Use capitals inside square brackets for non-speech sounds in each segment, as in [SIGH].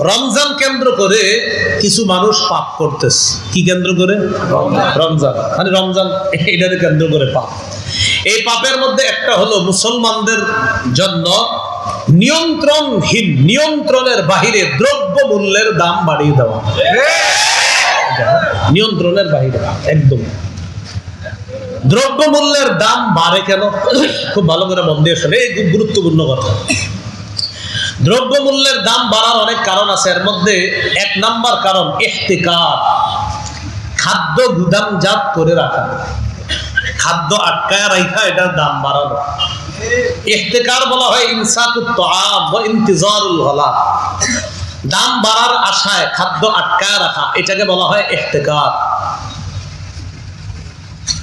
রমজান কেন্দ্র করে কিছু মানুষ পাপ করতেছে। কি কেন্দ্র করে? রমজান। মানে রমজান এটাকে কেন্দ্র করে পাপ। এই পাপের মধ্যে একটা হলো মুসলমানদের জন্য নিয়ন্ত্রণহীন, নিয়ন্ত্রণের বাহিরে দ্রব্য মূল্যের দাম বাড়িয়ে দেওয়া। নিয়ন্ত্রণের বাহিরে, একদম। দ্রব্য মূল্যের দাম বাড়ে কেন? খুব ভালো করে মন দিয়ে শোনে এই গুরুত্বপূর্ণ কথা। দ্রব্য মূল্যের দাম বাড়ার অনেক কারণ আছে। এর মধ্যে এক নাম্বার কারণ ইহতিকার। খাদ্য গুদামজাত করে রাখা। খাদ্য আটকায় রাখা এটার দাম বাড়ানো। ইহতিকার বলা হয় ইনসাকুত ইন্তিজারুল হলা দাম বাড়ার আশায় খাদ্য আটকায় রাখা, এটাকে বলা হয় ইহতিকার।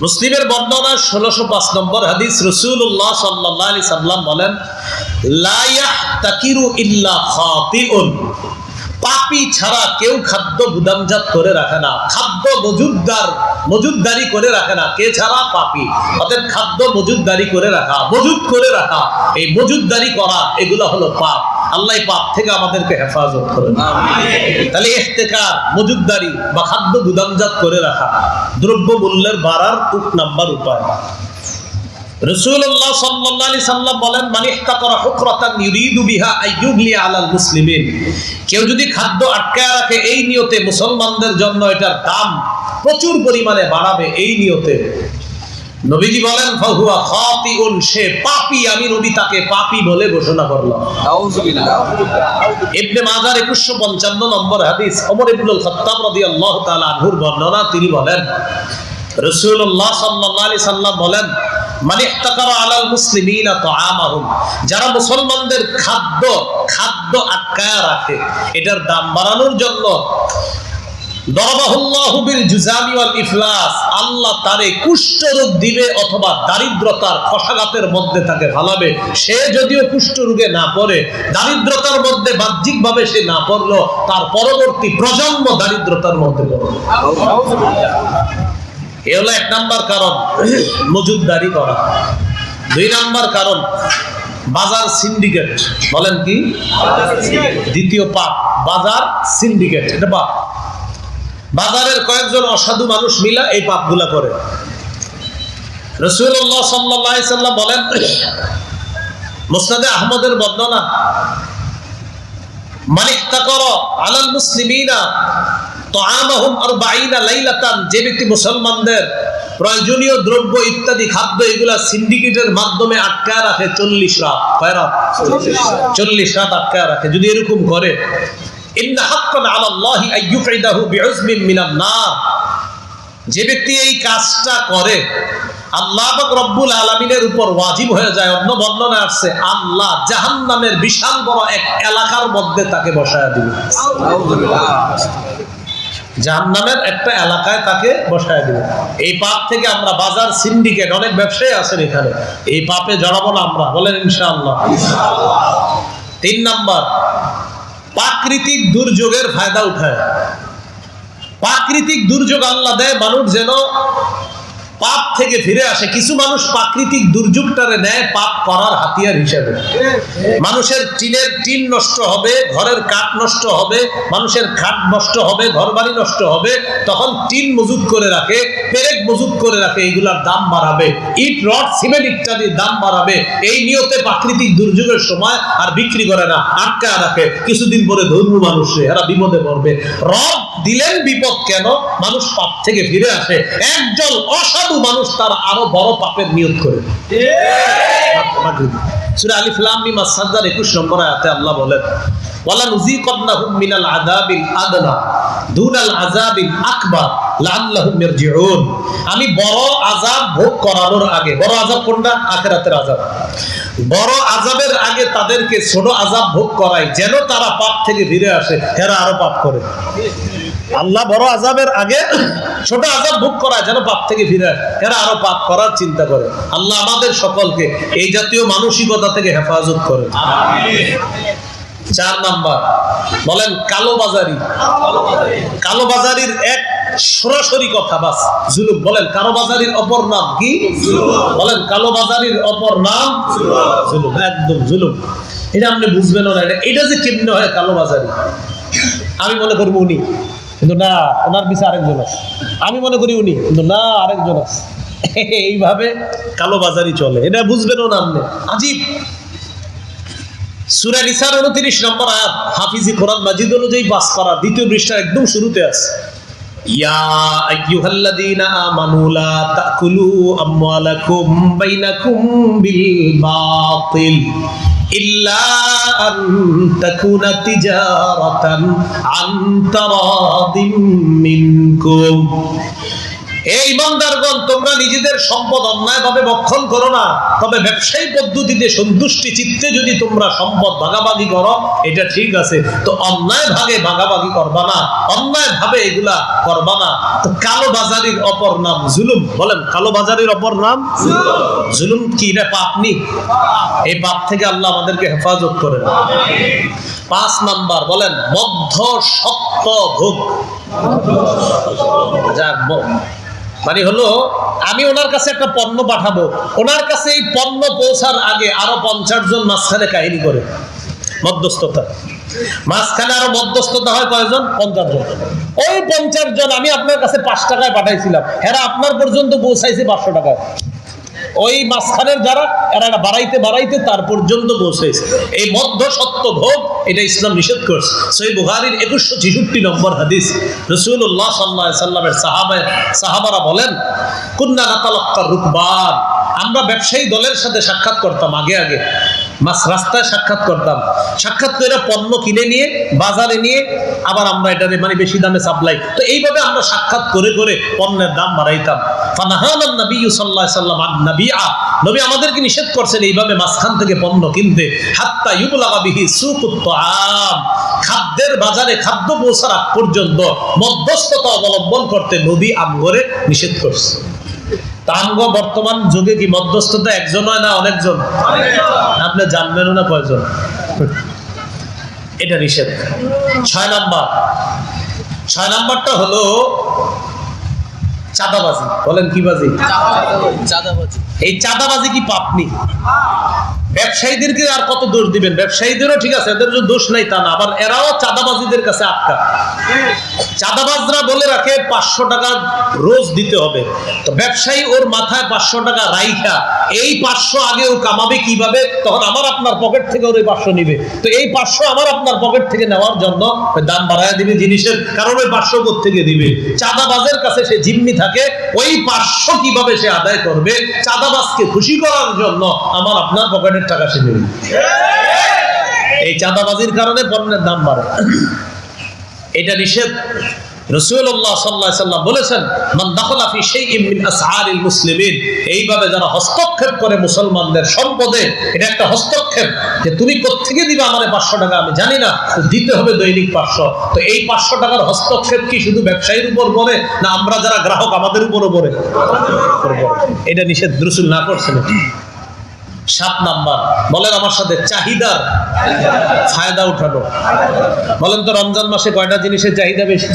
মুসলিমের বর্ণনা ষোলোশো পাঁচ নম্বর হাদিস রসুল্লাহ সাল্লাহ আলি সাল্লাম বলেন লায়াহ তাকিরু ইল্লা খাতিউন। পাপি ছাড়া কেউ খাদ্য গুদামজাত করে রাখে না, খাদ্য মজুদদার, মজুদদারি করে রাখে না। কে ছাড়া? পাপি। অতএব খাদ্য মজুদদারি করে রাখা, মজুদ করে রাখা। এই মজুদদারি করা, এগুলো হলো পাপ। আল্লাহ পাপ থেকে আমাদেরকে হেফাজত করে তাহলে ইহতেকার মজুদদারি বা খাদ্য গুদামজাত করে রাখা দ্রব্য মূল্যের বাড়ার উপ নাম্বার উপায়। রসুল্লাহ আলাইহি সাল্লাম বলেন মানে হুকরাতান ইউরিদু বিহা আলাল মুসলিমিন। কেউ যদি খাদ্য আটকায় রাখে এই নিয়তে মুসলমানদের জন্য এটার দাম প্রচুর পরিমাণে বাড়াবে এই নিয়তে। নবীজি বলেন ফাহুয়া খাতিউন সে পাপী আমি নবী তাকে পাপী বলে ঘোষণা করলাম ইবনে মাজার 2155 নম্বর হাদিস ওমর ইবনুল খাত্তাব রাদিয়াল্লাহু তাআলা আনহুর বর্ণনা তিনি বলেন রাসূলুল্লাহ সাল্লাল্লাহু আলাইহি সাল্লাম বলেন মান ইহতাকারা আলাল মুসলিমিনা তাআমাহুম যারা মুসলমানদের খাদ্য খাদ্য আটকায়া রাখে এটার দাম বাড়ানোর জন্য দরবাহুল্লাহু বিল জুজামি ওয়াল ইফলাস আল্লাহ তারে দিবে অথবা দারিদ্রতার মধ্যে তাকে ফালাবে। সে যদিও না পড়ে দারিদ্রতার মধ্যে বাহ্যিকভাবে সে না পড়ল তার পরবর্তী প্রজন্ম দারিদ্রতার মধ্যে পড়বে। এ হলো এক নাম্বার কারণ মজুদদারি করা। দুই নাম্বার কারণ বাজার সিন্ডিকেট। বলেন কি? দ্বিতীয় পাপ বাজার সিন্ডিকেট। এটা পাপ বাজারের কয়েকজন অসাধু মানুষ মিলা এই পাপগুলা করে। রসুল্লাহ সাল্লাহ বলেন আহমদের আলাল মুসলিমিনা তাআমাহুম আরবাঈনা লাইলাতান যে ব্যক্তি মুসলমানদের প্রয়োজনীয় দ্রব্য ইত্যাদি, খাদ্য এগুলা সিন্ডিকেটের মাধ্যমে আটকায় রাখে চল্লিশ রাত। কয় রাত? চল্লিশ রাত আটকায় রাখে। যদি এরকম করে যে ব্যক্তি এই কাজটা করে, আল্লাহ রব্বুল আলামিনের উপর ওয়াজিব হয়ে যায়, অন্য বর্ণনা আসছে আল্লাহ জাহান্নামের বিশাল বড় এক এলাকার মধ্যে তাকে বসায় দিবে। জাহান্নামের একটা এলাকায় তাকে বসায় দিবে। এই পাপ থেকে আমরা বাজার সিন্ডিকেট, অনেক ব্যবসায়ী আছেন এখানে। এই পাপে জড়াবো না আমরা, বলেন ইনশাআল্লাহ। তিন নাম্বার প্রাকৃতিক দুর্যোগের ফায়দা উঠায়। প্রাকৃতিক দুর্যোগ আল্লাহ দেয় মানুষ যেন পাপ থেকে ফিরে আসে, কিছু মানুষ প্রাকৃতিক দুর্যোগটারে নেয় পাপ করার হাতিয়ার হিসেবে। মানুষের টিনের টিন নষ্ট হবে, ঘরের কাঠ নষ্ট হবে, মানুষের খাট নষ্ট হবে ঘর বাড়ি নষ্ট হবে, তখন টিন মজুত করে রাখে, পেরেক মজুত করে রাখে, এইগুলার দাম বাড়াবে। ইট, রড, সিমেন্ট ইত্যাদির দাম বাড়াবে। এই নিয়তে প্রাকৃতিক দুর্যোগের সময় আর বিক্রি করে না, আটকায় রাখে। কিছুদিন পরে ধর্ম মানুষে এরা বিপদে পড়বে। রব দিলেন বিপদ কেন? মানুষ পাপ থেকে ফিরে আসে। একজন অসাধু মানুষ তার আরও বড় পাপের নিয়োগ করে। সূরা আলিফ লাম মিম আস-সাজদার 21 নম্বর আয়াতে আল্লাহ বলেন, ওয়ালা নুযিকান্নাহুম মিনাল আযাবিল আদনা দুনাল আযাবিল আকবার, লাআল্লাহুম ইয়ারজিউন। আমি বড় আযাব ভোগ করানোর আগে, বড় আযাব কোনটা? আখিরাতের আযাব। বড় আযাবের আগে তাদেরকে ছোট আযাব ভোগ করাই, যেন তারা পাপ থেকে ফিরে আসে, এরা আরও পাপ করে। আল্লাহ বড় আযাবের আগে ছোট আজাব ভোগ করায় যেন পাপ থেকে ফিরে এরা আরও পাপ করার চিন্তা করে। আল্লাহ আমাদের সকলকে এই জাতীয় মানসিকতা থেকে হেফাজত করে। চার নাম্বার, বলেন কালো বাজারি। কালো বাজারির এক সরাসরি কথা বাস, জুলুম। বলেন কালো বাজারির অপর নাম কি? বলেন কালো বাজারির অপর নাম জুলুম। একদম জুলুম। এটা আপনি বুঝবেন না। এটা এটা যে কেমনে হয় কালোবাজারি আমি মনে করব উনি কিন্তু না, ওনার পিছিয়ে আরেকজন আছে। আমি মনে করি উনি, কিন্তু না, আরেকজন আছে। এইভাবে কালোবাজারি চলে। এটা বুঝবেনও না আপনি। আজীব। সুরা উনত্রিশ নম্বর আয়াত, হাফিজি কোরআন মাজিদ অনুযায়ী পাস করা, দ্বিতীয় পৃষ্ঠার একদম শুরুতে আছে। ইয়া আইয়ুহাল্লাযীনা আমানু লা তাকুলু আমওয়ালাকুম বাইনাকুম বিল বাতিল। ইল্লা আন তাকুনা তিজারাতান আন তারাদিম মিনকুম এই ইমানদারগণ, তোমরা নিজেদের সম্পদ অন্যায়ভাবে বক্ষণ করো না। তবে ব্যবসায়ী পদ্ধতিতে সন্তুষ্টি চিত্তে যদি তোমরা সম্পদ ভাগাভাগি করো, এটা ঠিক আছে। তো অন্যায় ভাগে ভাগাভাগি করবা না। অন্যায় ভাবে এগুলা করবা না। তো কালো বাজারির অপর নাম জুলুম। বলেন, কালো বাজারির অপর নাম জুলুম? কি? এটা পাপ নি? এই পাপ থেকে আল্লাহ আমাদেরকে হেফাজত করেন। পাঁচ নাম্বার, বলেন, মধ্য সত্য ভোগ। মানে হলো, আমি ওনার কাছে একটা পণ্য পাঠাবো। ওনার কাছে এই পণ্য পৌঁছার আগে আরও পঞ্চাশ জন মাঝখানে কাহিনী করে। মধ্যস্থতা। মাঝখানে আরও মধ্যস্থতা হয় কয়জন? পঞ্চাশ জন। ওই পঞ্চাশ জন আমি আপনার কাছে পাঁচ টাকায় পাঠাইছিলাম। হ্যাঁ আপনার পর্যন্ত পৌঁছাইছে পাঁচশো টাকায়। ওই মাঝখানের যারা, এরা বাড়াইতে বাড়াইতে তার পর্যন্ত পৌঁছেছে। এই মধ্য সত্য ভোগ, এটা ইসলাম নিষেধ করছে। সেই বুহারির একুশশো ছেষট্টি নম্বর হাদিস রসুল্লাহ সাল্লাহ সাল্লামের সাহাবায়, সাহাবারা বলেন, কুন্না নাতালক্কার রুকবান। আমরা ব্যবসায়ী দলের সাথে সাক্ষাৎ করতাম আগে আগে। মাস রাস্তায় সাক্ষাৎ করতাম। সাক্ষাৎ করে পণ্য কিনে নিয়ে, বাজারে নিয়ে আবার আমরা এটারে মানে বেশি দামে সাপ্লাই তো এইভাবে আমরা সাক্ষাৎ করে করে পণ্যের দাম বাড়াইতাম। নবী আমাদেরকে নিষেধ করছেন এইভাবে মাঝখান থেকে পণ্য কিনতে। হাত্তা ইউবলাগা বিহি সুকুত তাআম। খাদ্যের বাজারে খাদ্য পৌঁছার আগ পর্যন্ত মধ্যস্থতা অবলম্বন করতে নবী আমগরে নিষেধ করছে। তাঙ্গ বর্তমান যুগে কি মধ্যস্থতা একজন হয় না অনেকজন? আপনি জানবেন না কয়জন? এটা নিষেধ। ছয় নাম্বার। ছয় নাম্বারটা হলো চাঁদাবাজি। বলেন কি বাজি? চাঁদাবাজি। এই চাঁদাবাজি কি পাপনি? ব্যবসায়ীদেরকে আর কত দোষ দিবেন? ব্যবসায়ীদেরও ঠিক আছে, এদের দোষ নাই তা না, আবার এরাও চাঁদাবাজিদের কাছে আটকা। চাঁদাবাজরা বলে রাখে, পাঁচশো টাকা রোজ দিতে হবে। তো ব্যবসায়ী ওর মাথায় পাঁচশো টাকা রাইখা, এই পাঁচশো আগে ও কামাবে কীভাবে? তখন আমার আপনার পকেট থেকে ওর ওই পাঁচশো নিবে। তো এই পাঁচশো আমার আপনার পকেট থেকে নেওয়ার জন্য দাম বাড়ায় দিবে জিনিসের, কারণ ওই পাঁচশো থেকে দিবে? চাঁদাবাজের কাছে সে জিম্মি থাকে, ওই পাঁচশো কীভাবে সে আদায় করবে? চাঁদাবাজকে খুশি করার জন্য আমার আপনার পকেটের টাকা সে নেবে। এই চাঁদাবাজির কারণে পণ্যের দাম বাড়ে। এটা নিষেধ। এইভাবে যারা হস্তক্ষেপ করে মুসলমানদের সম্পদে, এটা একটা হস্তক্ষেপ যে তুমি কোত্থেকে দিবে আমারে পাঁচশো টাকা? আমি জানি না। দিতে হবে দৈনিক পাঁচশো। তো এই পাঁচশো টাকার হস্তক্ষেপ কি শুধু ব্যবসায়ীর উপর পড়ে, না আমরা যারা গ্রাহক আমাদের উপরও পড়ে। এটা নিষেধ। রসুল না করছেন সাত নাম্বার। বলেন আমার সাথে, চাহিদার ফায়দা উঠানো। বলেন তো, রমজান মাসে কয়টা জিনিসের চাহিদা বেশি?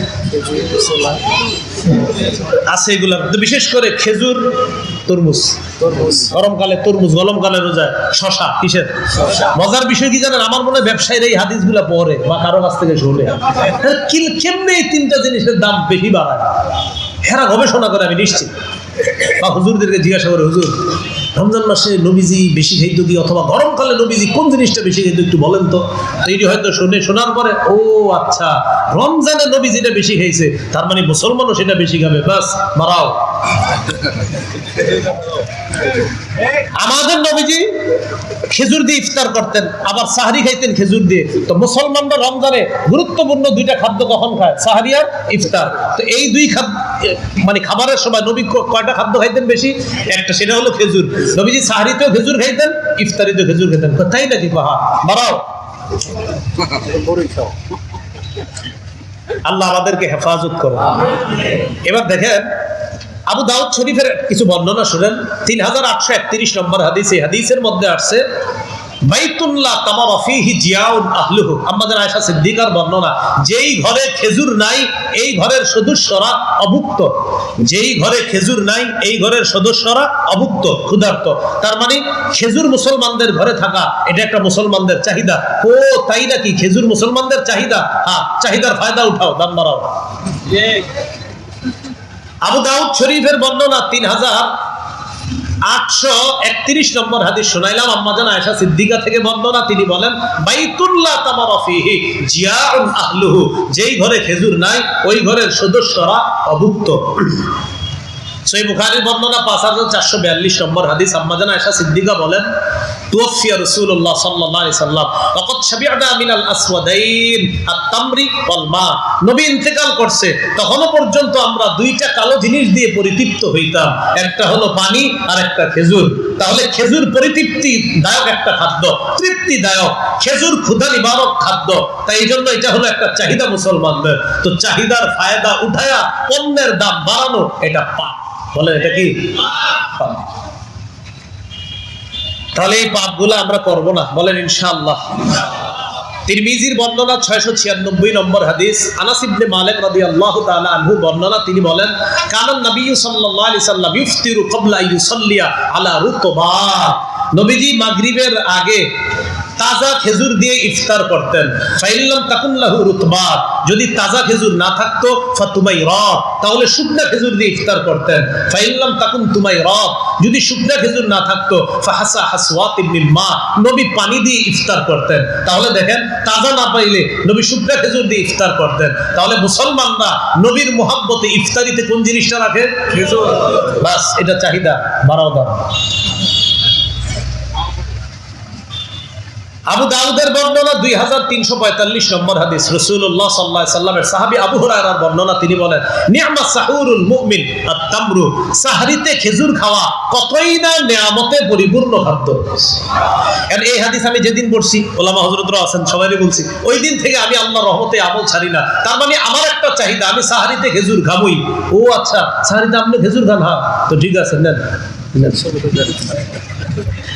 আছে এগুলা। বিশেষ করে খেজুর, তরমুজ। গরমকালে তরমুজ, গরমকালে রোজায় শশা, কিসের? মজার বিষয় কি জানেন? আমার মনে হয় ব্যবসায়ীরা এই হাদিসগুলা পড়ে বা কারও কাছ থেকে শুনে। কেমনে এই তিনটা জিনিসের দাম বেশি বাড়ায়? হেরা গবেষণা করে, আমি নিশ্চিত। বা হুজুরদেরকে জিজ্ঞাসা করে, হুজুর, রমজান মাসে নবীজি বেশি খাইতো কি অথবা গরমকালে নবীজি কোন জিনিসটা বেশি খাইতো একটু বলেন তো? এইটি হয়তো শুনে, শোনার পরে, ও আচ্ছা রমজানে নবীজিটা বেশি খাইছে, তার মানে মুসলমানও সেটা বেশি খাবে বাস মারাও আমাদের নবীজি খেজুর দিয়ে ইফতার করতেন, আবার সাহারি খাইতেন খেজুর দিয়ে। তো মুসলমানরা রমজানে গুরুত্বপূর্ণ দুইটা খাদ্য কখন খায়? সাহারি আর ইফতার। তো এই দুই খাদ্য মানে খাবারের সময় নবী কয়টা খাদ্য খাইতেন বেশি? একটা সেটা হলো খেজুর। নবীজি সাহারিতেও খেজুর খাইতেন, ইফতারিতেও খেজুর খেতেন তাই নাকি পাহা বাড়াও। আল্লাহ আমাদেরকে হেফাজত করে এবার দেখেন আবু দাউদ শরীফের কিছু বর্ণনা শুনেন। তিন হাজার আটশো একত্রিশ নম্বর হাদিস, এই হাদিসের মধ্যে আসছে, বাইতুল্লাহ তামার ফিহি জিয়াউন আহলুহু। আমাদের আয়েশা সিদ্দিকার বর্ণনা, যেই ঘরে খেজুর নাই, এই ঘরের সদস্যরা অভুক্ত। যেই ঘরে খেজুর নাই, এই ঘরের সদস্যরা অভুক্ত, ক্ষুধার্ত। তার মানে খেজুর মুসলমানদের ঘরে থাকা, এটা একটা মুসলমানদের চাহিদা। ও, তাই নাকি? খেজুর মুসলমানদের চাহিদা? হ্যাঁ চাহিদার ফায়দা উঠাও দাম বাড়াও। আবু দাউদ শরীফের বর্ণনা তিন হাজার আটশো একত্রিশ নম্বর হাদিস শোনাইলাম। আম্মাজান আয়সা সিদ্দিকা থেকে বর্ণনা তিনি বলেন, বাইতুল্লাহ তামারফিহি জিয়াউন আহলুহু। যেই ঘরে খেজুর নাই, ওই ঘরের সদস্যরা অভুক্ত। সই বুখারীর বর্ণনা পাঁচ হাজার চারশো বিয়াল্লিশ নম্বর হাদিস। আম্মাজান আয়েশা সিদ্দিকা বলেন, তুওফিয়া রাসূলুল্লাহ সাল্লাল্লাহু আলাইহি সাল্লাম মিনাল আসওয়াদাইন আত-তামরি নবী ইন্তেকাল করছে, তখনও পর্যন্ত আমরা দুইটা কালো জিনিস দিয়ে পরিতৃপ্ত হইতাম। একটা হলো পানি আর একটা খেজুর। তাহলে খেজুর পরিতৃপ্তি দায়ক একটা খাদ্য, তৃপ্তিদায়ক। খেজুর ক্ষুধা নিবারক খাদ্য। তাই এই জন্য এটা হলো একটা চাহিদা মুসলমানদের। তো চাহিদার ফায়দা উঠায়া পণ্যের দাম বাড়ানো, এটা পাপ। বলেন, এটা কি? তাহলে এই পাপগুলো আমরা করব না। বলেন, ইনশাআল্লাহ। তিরমিজির বর্ণনা ছয়শো ছিয়ানব্বই নম্বর হাদিস, আনাস ইবনে মালিক রাদিয়াল্লাহু তাআলা আনহু বর্ণনা, তিনি বলেন কানান নবী সাল্লাল্লাহু আলাইহি সাল্লাম ইফতিরু ক্বাবলা ইউসাল্লিয়া আলা নবীজি মাগরিবের আগে তাজা খেজুর দিয়ে ইফতার করতেন। ফাইল্লাম তাকুন তাকুল্লাহু রুতবা। যদি তাজা খেজুর না থাকতো ফাতুমাই রব। তাহলে শুকনা খেজুর দিয়ে ইফতার করতেন। ফাইল্লাম তাকুন তুমাই রব। যদি শুকনা খেজুর না থাকতো ফাহাসা হাসওয়াত ইবনিল মা। নবী পানি দিয়ে ইফতার করতেন। তাহলে দেখেন তাজা না পাইলে নবী শুকনা খেজুর দিয়ে ইফতার করতেন। তাহলে মুসলমানরা নবীর মোহাব্বতে ইফতারিতে কোন জিনিসটা রাখে? খেজুর। বাস এটা চাহিদা বাড়াও দাও। আবু দাউদের বর্ণনা দুই হাজার তিনশো পঁয়তাল্লিশ নম্বর হাদিস। রসুল্লাহ সাল্লাহ সাল্লামের সাহাবি আবু হুরায়রার বর্ণনা, তিনি বলেন, নিয়ামা সাহুরুল মুমিন আর তামরু সাহারিতে খেজুর খাওয়া কতই না নিয়ামতে পরিপূর্ণ খাদ্য। আর এই হাদিস আমি যেদিন পড়ছি, ওলামা হজরতরা আছেন সবাই বলছি, ওই দিন থেকে আমি আল্লাহ রহমতে আমল ছাড়ি না। তার মানে আমার একটা চাহিদা, আমি সাহারিতে খেজুর খাবই। ও আচ্ছা সাহারিতে আপনি খেজুর খান? হ্যাঁ তো ঠিক আছে, নেন।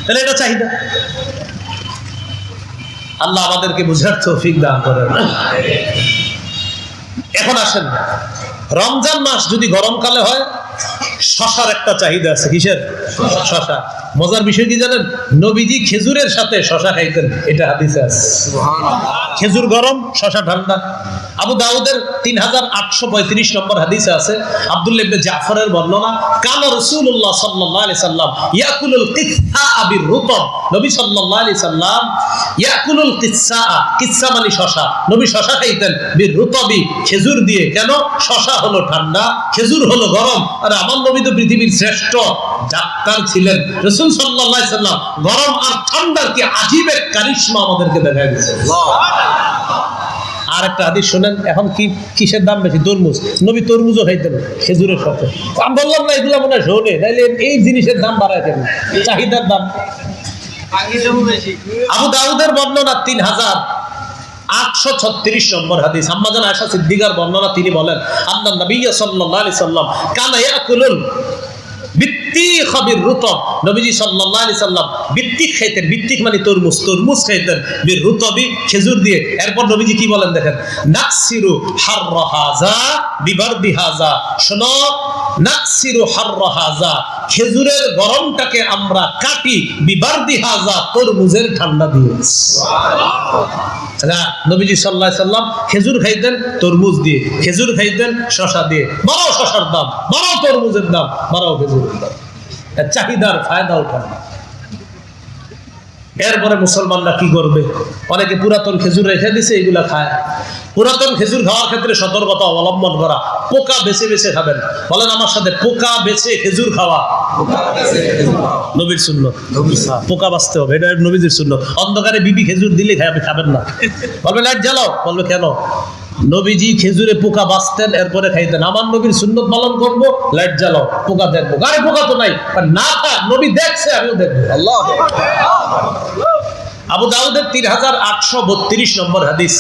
তাহলে এটা চাহিদা। আল্লাহ আমাদেরকে বুঝার তৌফিক দান করেন। এখন আসেন। রমজান মাস যদি গরমকালে হয় শশার একটা চাহিদা আছে কিসের? শশা। মজার বিষয় কি জানেন? নবীজি খেজুরের সাথে শশা খাইতেন এটা হাদিসে আছে। খেজুর গরম শশা ঠান্ডা। আবু দাউদের তিন হাজার আটশো পঁয়ত্রিশ নম্বর হাদিসে আছে আব্দুল্লাহ ইবনে জাফরের বর্ণনা কানা রাসূলুল্লাহ সাল্লাল্লাহু আলাইহি সাল্লাম ইয়াকুলুল কিসা আবির রুতব নবী সাল্লাল্লাহু আলাইহি সাল্লাম ইয়াকুলুল কিসা কিসা মানে শশা। নবী শশা খাইতেন বির রুতবি খেজুর দিয়ে। কেন? শশা হলো ঠান্ডা খেজুর হলো গরম। আর আমার নবী তো পৃথিবীর শ্রেষ্ঠ ডাক্তার ছিলেন। রসুল সাল্লাল্লাহু সাল্লাম গরম আর ঠান্ডার কি আজীব এক কারিশমা আমাদেরকে দেখা গেছে আর একটা হাদিস শোনেন এখন কি কিসের দাম বেশি? তরমুজ। নবী তরমুজও খাইতেন খেজুরের সাথে। আমি বললাম না এগুলো মনে শোনে। এই জিনিসের দাম বাড়ায় চাহিদার দাম। আবু দাউদের বর্ণনা তিন হাজার। আটশো ছত্রিশ নম্বর হাদিস। মানে তরমুজ তরমুজ খেজুর দিয়ে। এরপর নবীজি কি বলেন দেখেন? হাররা হাযা খেজুরের গরমটাকে আমরা কাটি বিবারদি হাযা তরমুজের ঠান্ডা দিয়ে নবীজি সাল্লাহ সাল্লাম খেজুর খাইতেন, তরমুজ দিয়ে। খেজুর খাইতেন শশা দিয়ে। বারো শশার দাম বারো তরমুজের দাম বারো খেজুরের দাম। চাহিদার ফায়দা উঠান। এরপরে মুসলমানরা কি করবে? অনেকে পুরাতন খেজুর রেখে দিছে, এগুলা খায়। পুরাতন খেজুর খাওয়ার ক্ষেত্রে সতর্কতা অবলম্বন করা। পোকা বেছে বেছে খাবেন। বলেন আমার সাথে পোকা বেছে খেজুর খাওয়া। নবীর শূন্য পোকা বাঁচতে হবে, এটা নবীজির শূন্য অন্ধকারে বিবি খেজুর দিলে খাবে খাবেন না। বলবে, লাইট জ্বালাও। বলবে, কেন? নবীজি খেজুরে পোকা বাঁচতেন, এরপরে খাইতেন। আমার নবীর সুন্দর পালন করব, লাইট জ্বালাও, পোকা দেখব। গায়ে পোকা তো নাই না থাক নবী দেখছে, আমিও দেখব। আল্লাহ আবু দাউদের তিন হাজার আটশো বত্রিশ নম্বর হাদিস।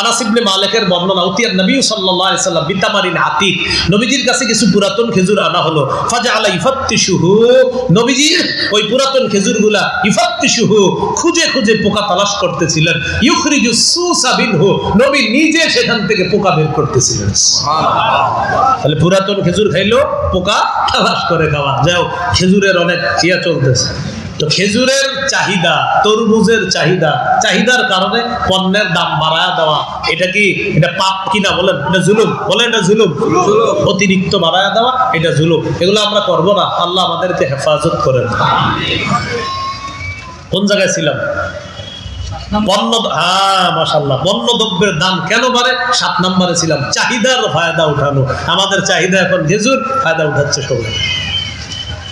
আনাস ইবনে মালিকের বর্ণনা উতিয়ার নবী সাল্লাল্লাহু আলাইহি সাল্লাম বিতামারিন আতিক নবীজির কাছে কিছু পুরাতন খেজুর আনা হলো। ফাজা আলা ইফাত্তিশুহু। নবীজির ওই পুরাতন খেজুরগুলা ইফাত্তিশুহু খুঁজে খুঁজে পোকা তালাশ করতেছিলেন। ইউখরিজু সুসা বিনহু নবী নিজে সেখান থেকে পোকা বের করতেছিলেন। তাহলে পুরাতন খেজুর খাইলো পোকা তালাশ করে খাওয়া। যাও খেজুরের অনেক ইয়া চলতেছে। তো খেজুরের চাহিদা, তরমুজের চাহিদা, চাহিদার কারণে পণ্যের দাম বাড়ায় দেওয়া। এটা কি, এটা পাপ কিনা বলেন? এটা জুলুম? বলেন এটা জুলুম। অতিরিক্ত বাড়ায় দেওয়া, এটা জুলুম। এগুলো আমরা করব না। আল্লাহ আমাদেরকে হেফাজত করেন। কোন জায়গায় ছিলাম? পণ্য হ্যাঁ মাসাল্লাহ পণ্য দ্রব্যের দাম কেন বাড়ে? সাত নম্বরে ছিলাম। চাহিদার ফায়দা উঠানো। আমাদের চাহিদা এখন খেজুর, ফায়দা উঠাচ্ছে সবাই।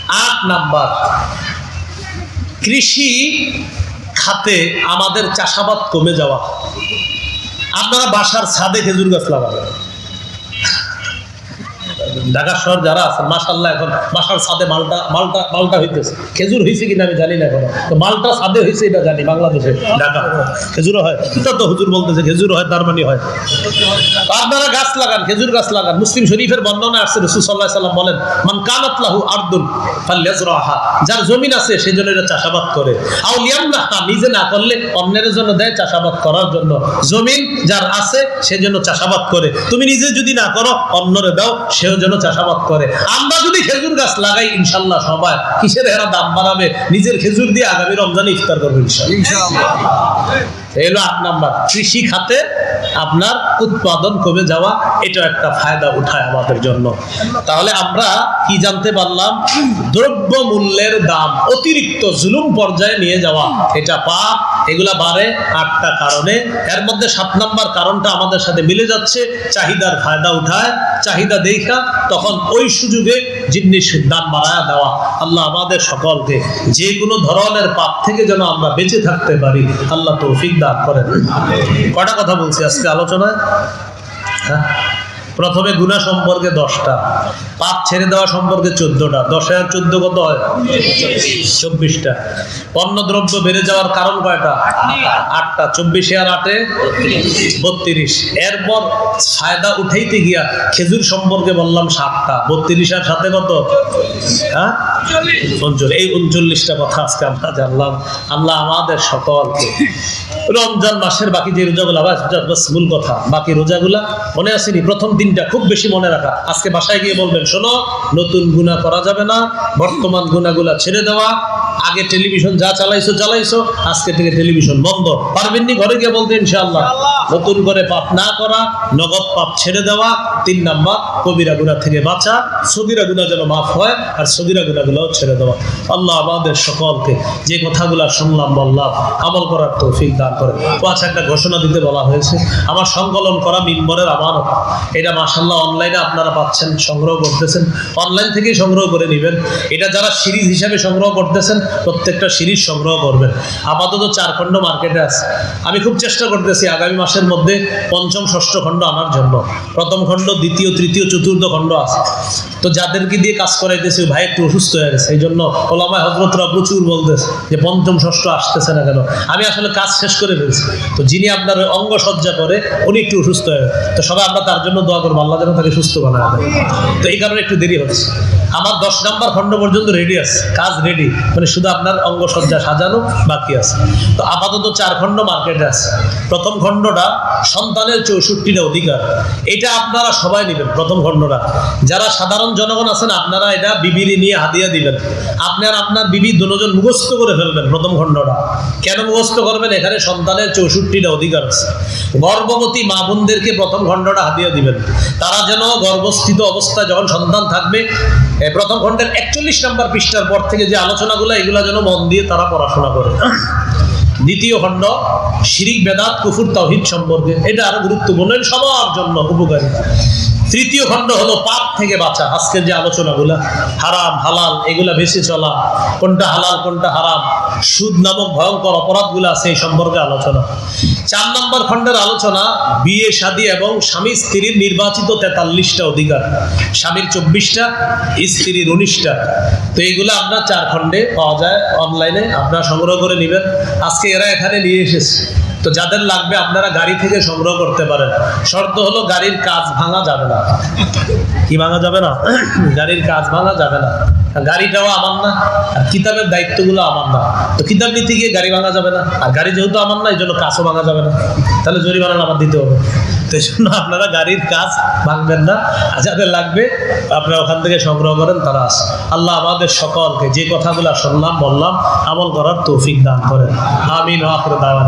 আট নাম্বার। কৃষি খাতে আমাদের চাষাবাদ কমে যাওয়া। আপনারা বাসার ছাদে খেজুর গাছ লাগাবেন। ঢাকা শহর যারা আছেন মাসাল্লাহ এখন বাসার ছাদে মালটা মালটা মালটা হইতেছে। খেজুর হয়েছে কিনা আমি জানি না এখন। তো মালটা ছাদে হয়েছে এটা জানি, বাংলাদেশে। ঢাকা। খেজুরও হয়। এটা তো হুজুর বলতেছে, খেজুর হয়, তার মানে হয়। তো আপনারা গাছ লাগান, খেজুর গাছ লাগান। মুসলিম শরীফের বর্ণনা আসছে, রসুল সাল্লাহ সাল্লাম বলেন, মান কানাত লাহু আর্দুন ফাল্যাজরাহা যার জমিন আছে, সেই জন্য এটা চাষাবাদ করে। আউলিয়াম না নিজে না করলে অন্যের জন্য দেয় চাষাবাদ করার জন্য। জমিন যার আছে সেজন্য চাষাবাদ করে। তুমি নিজে যদি না করো, অন্যরে দাও সেও যেন চাষাবাদ করে। আমরা যদি খেজুর গাছ লাগাই, ইনশাল্লাহ সবাই কিসের এরা দাম বাড়াবে? নিজের খেজুর দিয়ে আগামী রমজানে ইফতার করবে ইনশাল্লাহ। এই হলো আট নাম্বার। কৃষি খাতে আপনার উৎপাদন কমে যাওয়া এটা একটা ফায়দা উঠায় আমাদের জন্য। তাহলে আমরা কি জানতে পারলাম? দ্রব্য মূল্যের দাম, অতিরিক্ত জুলুম পর্যায়ে নিয়ে যাওয়া। এটা পাপ, এগুলা বাড়ে আটটা কারণে। এর মধ্যে সাত নাম্বার কারণটা আমাদের সাথে মিলে যাচ্ছে, চাহিদার ফায়দা উঠায়। চাহিদা দেখা, তখন ওই সুযোগে জিনিস দান বাড়ায় দেওয়া। আল্লাহ আমাদের সকলকে যে কোনো ধরনের পাপ থেকে যেন আমরা বেঁচে থাকতে পারি, আল্লাহ তৌফিক দান করেন। কটা কথা বলছি আজকে আলোচনায়? হ্যাঁ? প্রথমে গুণা সম্পর্কে দশটা, পাপ ছেড়ে দেওয়া সম্পর্কে চোদ্দটা। দশে আর চোদ্দ কত হয়? চব্বিশটা। পণ্য দ্রব্য বেড়ে যাওয়ার কারণ কয়টা? আটটা। চব্বিশে আর আটে বত্রিশ। এরপর ফায়দা উঠাইতে গিয়া খেজুর সম্পর্কে বললাম সাতটা। বত্রিশ আর সাথে কত? হ্যাঁ? এই উনচল্লিশটা কথা আজকে আমরা জানলাম। আল্লাহ আমাদের সকলকে। রমজান মাসের বাকি যে রোজাগুলো আবার মূল কথা। বাকি রোজাগুলা মনে আসেনি প্রথম দিনটা খুব বেশি মনে রাখা। আজকে বাসায় গিয়ে বলবেন, শোনো, নতুন গুণা করা যাবে না, বর্তমান গুণাগুলা ছেড়ে দেওয়া, আগে টেলিভিশন যা চালাইছো চালাইছো, আজকে থেকে টেলিভিশন বন্ধ। পারবেননি ঘরে গিয়ে বলতে ইনশাআল্লাহ। নতুন করে পাপ না করা, নগদ পাপ ছেড়ে দেওয়া, তিন নাম্বার, কবিরা গুণা থেকে বাঁচা, সগিরা গুণা যেন মাফ হয়, আর সগিরা গুণাগুলোও ছেড়ে দেওয়া। আল্লাহ আমাদের সকলকে যে কথাগুলো শুনলাম, বললাম, আমল করার তৌফিক দান করে ও আচ্ছা একটা ঘোষণা দিতে বলা হয়েছে, আমার সংকলন করা মিম্বরের আমানত। এটা মাসাল্লাহ অনলাইনে আপনারা পাচ্ছেন, সংগ্রহ করতেছেন। অনলাইন থেকেই সংগ্রহ করে নেবেন। এটা যারা সিরিজ হিসাবে সংগ্রহ করতেছেন, প্রত্যেকটা সিরিজ সংগ্রহ করবেন। আপাতত চার খণ্ড মার্কেটে আছে। আমি খুব চেষ্টা করতেছি, আগামী মাসের মধ্যে পঞ্চম ষষ্ঠ খণ্ড আনার জন্য। প্রথম খণ্ড, দ্বিতীয়, তৃতীয়, চতুর্থ খণ্ড আছে। তো যাদেরকে দিয়ে কাজ করাইতেছে ভাই একটু অসুস্থ হয়ে গেছে। এই জন্য ওলামায় হজরতরা প্রচুর বলতেছে যে, পঞ্চম, ষষ্ঠ আসতেছে না কেন? আমি আসলে কাজ শেষ করে ফেলছি। তো যিনি আপনার অঙ্গ সজ্জা করে, উনি একটু অসুস্থ হয়ে তো সবাই আমরা তার জন্য দোয়া করব, আল্লাহ যেন তাকে সুস্থ বানায়। তো এই কারণে একটু দেরি হচ্ছে। আমার দশ নম্বর খণ্ড পর্যন্ত রেডি আছে। কাজ রেডি মানে শুধু আপনার অঙ্গ সজ্জা সাজানো, বাকি আছে। তো আপাতত চার খণ্ড মার্কেটে আছে। প্রথম খণ্ডটা সন্তানের চৌষট্টিটা অধিকার। এটা আপনারা সবাই নেবেন, প্রথম খণ্ডটা যারা সাধারণ জনগণ আছেন, আপনারা এটা বিবিরি নিয়ে হাদিয়া দিবেন। আপনার আপনার বিবি দুজন মুখস্থ করে ফেলবেন প্রথম খণ্ডটা কেন মুখস্থ করবেন? এখানে সন্তানের চৌষট্টিটা অধিকার আছে। গর্ভবতী মা বোনদেরকে প্রথম খণ্ডটা হাদিয়া দিবেন। তারা যেন গর্ভস্থিত অবস্থায় যখন সন্তান থাকবে প্রথম খণ্ডের একচল্লিশ নম্বর পৃষ্ঠার পর থেকে যে আলোচনাগুলো, এগুলো যেন মন দিয়ে তারা পড়াশোনা করে। দ্বিতীয় খণ্ড শিরিক বেদাত কুফুর তহিদ সম্পর্কে। এটা আরও গুরুত্বপূর্ণ। সবার জন্য উপকারী তৃতীয় খণ্ড হলো পাপ থেকে বাঁচা। আজকের যে আলোচনাগুলা, হারাম, হালাল, এগুলা বেশি চলা, কোনটা হালাল, কোনটা হারাম, সুদ নামক ভয়ঙ্কর অপরাধগুলো আছে এই সম্পর্কে আলোচনা। চার নম্বর খণ্ডের আলোচনা, বিয়ে, শাদী এবং স্বামী স্ত্রীর নির্বাচিত তেতাল্লিশটা অধিকার। স্বামীর চব্বিশটা, স্ত্রীর উনিশটা। তো এইগুলো আপনার চার খণ্ডে পাওয়া যায়। অনলাইনে আপনারা সংগ্রহ করে নেবেন। আজকে এরা এখানে নিয়ে এসেছে। তো যাদের লাগবে আপনারা গাড়ি থেকে সংগ্রহ করতে পারেন। শর্ত হলো গাড়ির কাজ ভাঙা যাবে না। কি ভাঙা যাবে না? [CLEARS THROAT] গাড়ির কাজ ভাঙা যাবে না। গাড়িটাও আমার না, আর কিতাবের দায়িত্বগুলো আমার না। তো কিতাব নিতে গিয়ে গাড়ি ভাঙা যাবে না, আর গাড়ি যেহেতু আমার না এই জন্য কাজও ভাঙা যাবে না। তাহলে জরিমানা আমার দিতে হবে। তো এই জন্য আপনারা গাড়ির কাজ ভাঙবেন না। আর যাদের লাগবে, আপনারা ওখান থেকে সংগ্রহ করেন, তারা আসে। আল্লাহ আমাদের সকলকে যে কথাগুলো শুনলাম, বললাম, আমল করার তৌফিক দান করেন। আমিন ওয়াকর দাওয়ান।